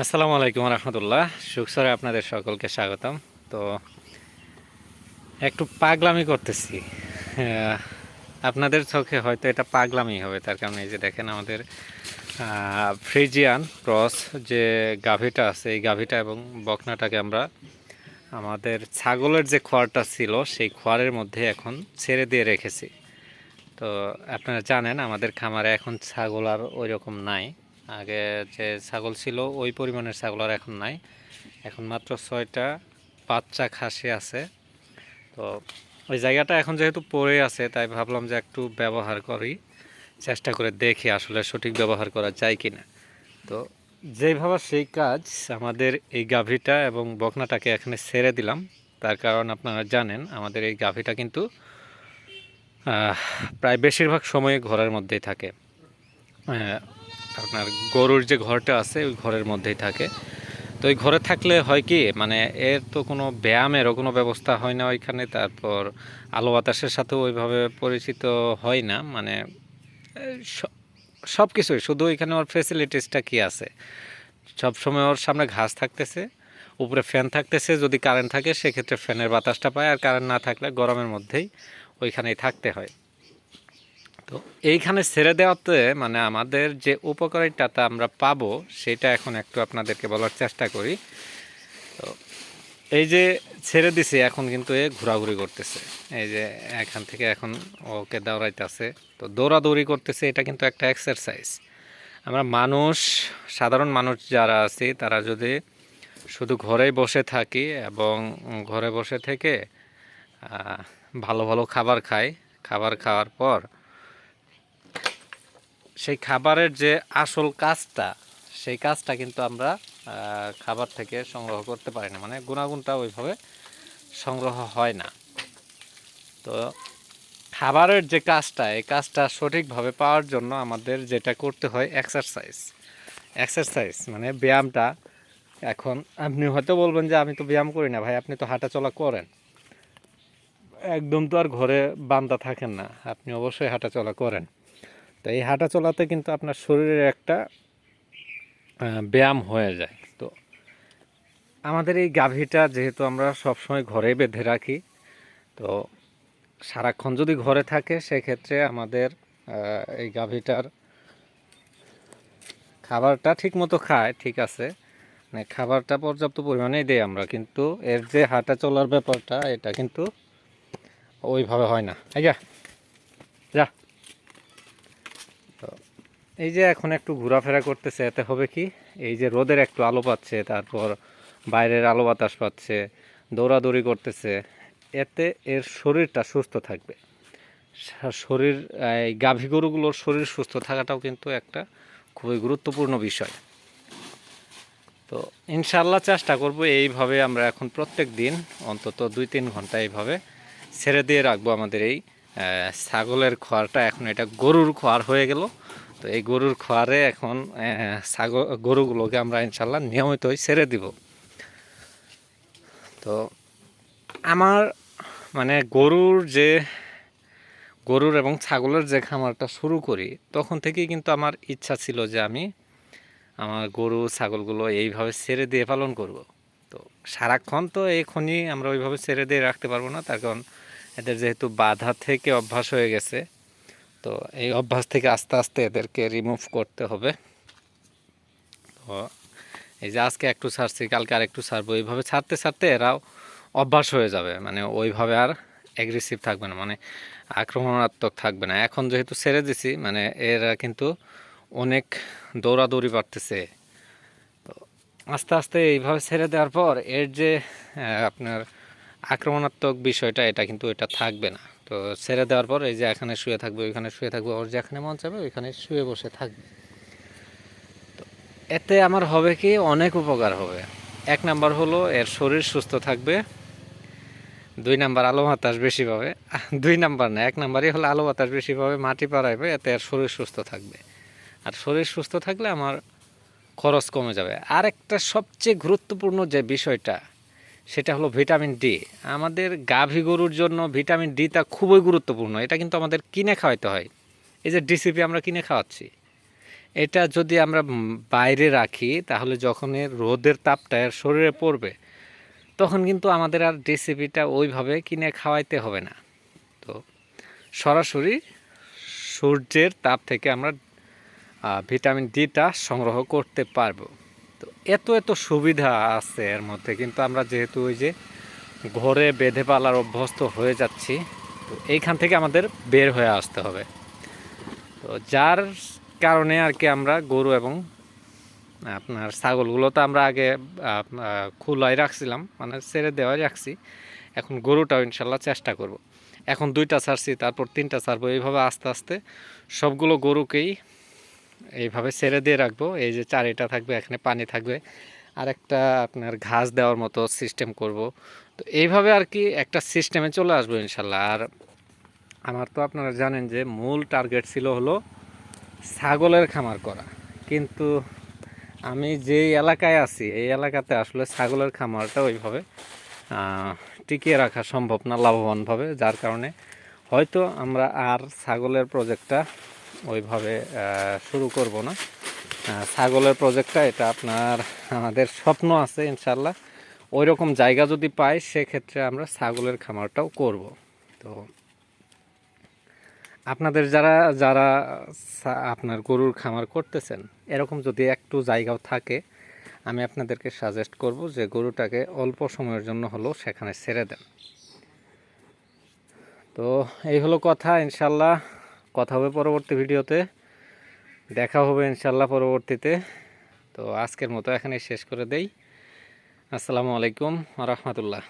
আসসালামু আলাইকুম রহমতুল্লাহ। সুখসরে আপনাদের সকলকে স্বাগতম। তো একটু পাগলামি করতেছি। আপনাদের চোখে হয়তো এটা পাগলামি হবে, তার কারণে এই যে দেখেন আমাদের ফ্রিজিয়ান ক্রস যে গাভীটা আছে, এই গাভীটা এবং বকনাটাকে আমরা আমাদের ছাগলের যে খোয়ারটা ছিল, সেই খোয়ারের মধ্যে এখন ছেড়ে দিয়ে রেখেছি। তো আপনারা জানেন, আমাদের খামারে এখন ছাগল আর ওই রকম নাই। আগে যে ছাগল ছিল, ওই পরিমাণের ছাগল আর এখন নাই। এখন মাত্র ছয়টা বাচ্চা খাসি আছে। তো ওই জায়গাটা এখন যেহেতু পড়ে আছে, তাই ভাবলাম যে একটু ব্যবহার করি। চেষ্টা করে দেখি আসলে সঠিক ব্যবহার করা যায় কি না তো যেভাবে সেই কাজ আমাদের এই গাভীটা এবং বকনাটাকে এখানে ছেড়ে দিলাম, তার কারণ আপনারা জানেন, আমাদের এই গাভীটা কিন্তু প্রায় বেশিরভাগ সময় ঘরের মধ্যেই থাকে। আপনার গরুর যে ঘরটা আছে, ওই ঘরের মধ্যেই থাকে। তো ওই ঘরে থাকলে হয় কি মানে এর তো কোনো ব্যায়ামেরও কোনো ব্যবস্থা হয় না ওইখানে, তারপর আলো বাতাসের সাথেও ওইভাবে পরিচিত হয় না মানে সব কিছুই শুধু ওইখানে ওর ফেসিলিটিসটা কি আছে। সব সময় ওর সামনে ঘাস থাকতেছে, উপরে ফ্যান থাকতেছে, যদি কারেন্ট থাকে, সেক্ষেত্রে ফ্যানের বাতাসটা পায়, আর কারেন্ট না থাকলে গরমের মধ্যেই ওইখানেই থাকতে হয়। তো এইখানে ছেড়ে দেওয়াতে মানে আমাদের যে উপকারিতাটা আমরা পাবো, সেটা এখন একটু আপনাদেরকে বলার চেষ্টা করি। তো এই যে ছেড়ে দিছি, এখন কিন্তু এ ঘোরাঘুরি করতেছে। এই যে এখান থেকে এখন ওকে দৌড়াইতেছে। তো দৌড়াদৌড়ি করতেছে, এটা কিন্তু একটা এক্সারসাইজ আমরা মানুষ, সাধারণ মানুষ যারা আছি, তারা যদি শুধু ঘরেই বসে থাকি এবং ঘরে বসে থেকে ভালো ভালো খাবার খাই, খাবার খাওয়ার পর সেই খাবারের যে আসল কাজটা, সেই কাজটা কিন্তু আমরা খাবার থেকে সংগ্রহ করতে পারি না। মানে গুণাগুণটা ওইভাবে সংগ্রহ হয় না। তো খাবারের যে কাজটা, এই কাজটা সঠিকভাবে পাওয়ার জন্য আমাদের যেটা করতে হয় এক্সারসাইজ এক্সারসাইজ মানে ব্যায়ামটা এখন, আপনি হয়তো বলবেন যে আমি তো ব্যায়াম করি না, ভাই, আপনি তো হাঁটাচলা করেন। একদম তো আর ঘরে বান্দা থাকেন না, আপনি অবশ্যই হাঁটাচলা করেন। তো এই হাঁটা চলাতে কিন্তু আপনার শরীরের একটা ব্যায়াম হয়ে যায়। তো আমাদের এই গাভীটা যেহেতু আমরা সবসময় ঘরে বেঁধে রাখি, তো সারাক্ষণ যদি ঘরে থাকে, সেক্ষেত্রে আমাদের এই গাভীটার খাবারটা ঠিক মতো খায়, ঠিক আছে। মানে খাবারটা পর্যাপ্ত পরিমাণেই দেই আমরা, কিন্তু এর যে হাঁটা চলার ব্যাপারটা, এটা কিন্তু ওইভাবে হয় না। যা যা। এই যে এখন একটু ঘোরাফেরা করতেছে, এতে হবে কি? এই যে রোদের একটু আলো পাচ্ছে, তারপর বাইরের আলো বাতাস পাচ্ছে, দৌড়াদৌড়ি করতেছে, এতে এর শরীরটা সুস্থ থাকবে। শরীর, এই গাভী গরুগুলোর শরীর সুস্থ থাকাটাও কিন্তু একটা খুবই গুরুত্বপূর্ণ বিষয়। তো ইনশাল্লাহ চেষ্টা করব এইভাবে আমরা এখন প্রত্যেক দিন অন্তত দুই তিন ঘণ্টা এইভাবে ছেড়ে দিয়ে রাখব আমাদের এই ছাগলের খোয়ারটা এখন এটা গরুর খোয়ার হয়ে গেল। তো এই গরুর খোয়ারে এখন ছাগল, গরুগুলোকে আমরা ইনশাল্লাহ নিয়মিতই ছেড়ে দিব। তো আমার মানে গরুর যে, গরুর এবং ছাগলের যে খামারটা শুরু করি, তখন থেকেই কিন্তু আমার ইচ্ছা ছিল যে আমি আমার গরু, ছাগলগুলো এইভাবে ছেড়ে দিয়ে পালন করব। তো সারাক্ষণ তো এখনই আমরা ওইভাবে ছেড়ে দিয়ে রাখতে পারব না, তার কারণ এদের যেহেতু বাধা থেকে অভ্যাস হয়ে গেছে, তো এই অভ্যাস থেকে আস্তে আস্তে এদেরকে রিমুভ করতে হবে। তো এই যে আজকে একটু ছাড়ছি, কালকে আর একটু ছাড়বো, এইভাবে ছাড়তে ছাড়তে এরাও অভ্যাস হয়ে যাবে। মানে ওইভাবে আর অ্যাগ্রেসিভ থাকবে না মানে আক্রমণাত্মক থাকবে না। এখন যেহেতু ছেড়ে দিছি মানে এরা কিন্তু অনেক দৌড়াদৌড়ি পারতেছে তো আস্তে আস্তে এইভাবে ছেড়ে দেওয়ার পর এর যে আপনার আক্রমণাত্মক বিষয়টা, এটা কিন্তু এটা থাকবে না। তো ছেড়ে দেওয়ার পর এই যে এখানে শুয়ে থাকবে, ওইখানে শুয়ে থাকবে, ওর যেখানে মন চাবে ওইখানে শুয়ে বসে থাকবে। তো এতে আমার হবে কি, অনেক উপকার হবে। এক নাম্বার হলো, এর শরীর সুস্থ থাকবে। দুই নাম্বার, আলো বাতাস বেশি পাবে। দুই নাম্বার না, এক নাম্বারই হলো আলো বাতাস বেশি পাবে, মাটি পাড়াইবে, এতে এর শরীর সুস্থ থাকবে। আর শরীর সুস্থ থাকলে আমার খরচ কমে যাবে। আর একটা সবচেয়ে গুরুত্বপূর্ণ যে বিষয়টা সেটা হলো ভিটামিন ডি। আমাদের গাভী গরুর জন্য ভিটামিন ডিটা খুবই গুরুত্বপূর্ণ। এটা কিন্তু আমাদের কিনে খাওয়াইতে হয়। এই যে ডিসিপি আমরা কিনে খাওয়াচ্ছি। এটা যদি আমরা বাইরে রাখি, তাহলে যখন রোদের তাপটা এর শরীরে পড়বে, তখন কিন্তু আমাদের আর ডিসিপিটা ওইভাবে কিনে খাওয়াইতে হবে না। তো সরাসরি সূর্যের তাপ থেকে আমরা ভিটামিন ডিটা সংগ্রহ করতে পারব। এত এত সুবিধা আছে এর মধ্যে, কিন্তু আমরা যেহেতু ওই যে ঘরে বেঁধে পালার অভ্যস্ত হয়ে যাচ্ছি, তো এইখান থেকে আমাদের বের হয়ে আসতে হবে তো যার কারণে আর কি আমরা গরু এবং আপনার ছাগলগুলো তো আমরা আগে খোলাই রাখছিলাম মানে ছেড়ে দেওয়াই রাখছি এখন গরুটাও ইনশাল্লাহ চেষ্টা করব। এখন দুইটা ছাড়ছি, তারপর তিনটা ছাড়বো, এইভাবে আস্তে আস্তে সবগুলো গরুকেই এইভাবে ছেড়ে দিয়ে রাখব। এই যে চারিটা থাকবে, এখানে পানি থাকবে। আর একটা আপনার ঘাস দেওয়ার মতো সিস্টেম করব। তো এইভাবে আর কি একটা সিস্টেমে চলে আসব ইনশাল্লাহ। আর আমার তো আপনারা জানেন যে মূল টার্গেট ছিল হলো ছাগলের খামার করা। কিন্তু আমি যেই এলাকায় আছি, এই এলাকাতে আসলে ছাগলের খামারটা ওইভাবে টিকিয়ে রাখা সম্ভব না, লাভবানভাবে। যার কারণে হয়তো আমরা আর ছাগলের প্রজেক্টটা ওইভাবে শুরু করব না। ছাগলের প্রজেক্টটা এটা আপনার, আমাদের স্বপ্ন আছে ইনশাল্লাহ ওই রকম জায়গা যদি পাই, সেক্ষেত্রে আমরা ছাগলের খামারটাও করব। তো আপনাদের যারা যারা আপনার গরুর খামার করতেছেন, এরকম যদি একটু জায়গাও থাকে, আমি আপনাদেরকে সাজেস্ট করব যে গরুটাকে অল্প সময়ের জন্য হলেও সেখানে ছেড়ে দেন। তো এই হলো কথা ইনশাল্লাহ কথা হবে পরবর্তী ভিডিওতে। দেখা হবে ইনশাল্লাহ পরবর্তীতে। তো আজকের মতো এখানে শেষ করে দেই। আসসালামু আলাইকুম রহমতুল্লাহ।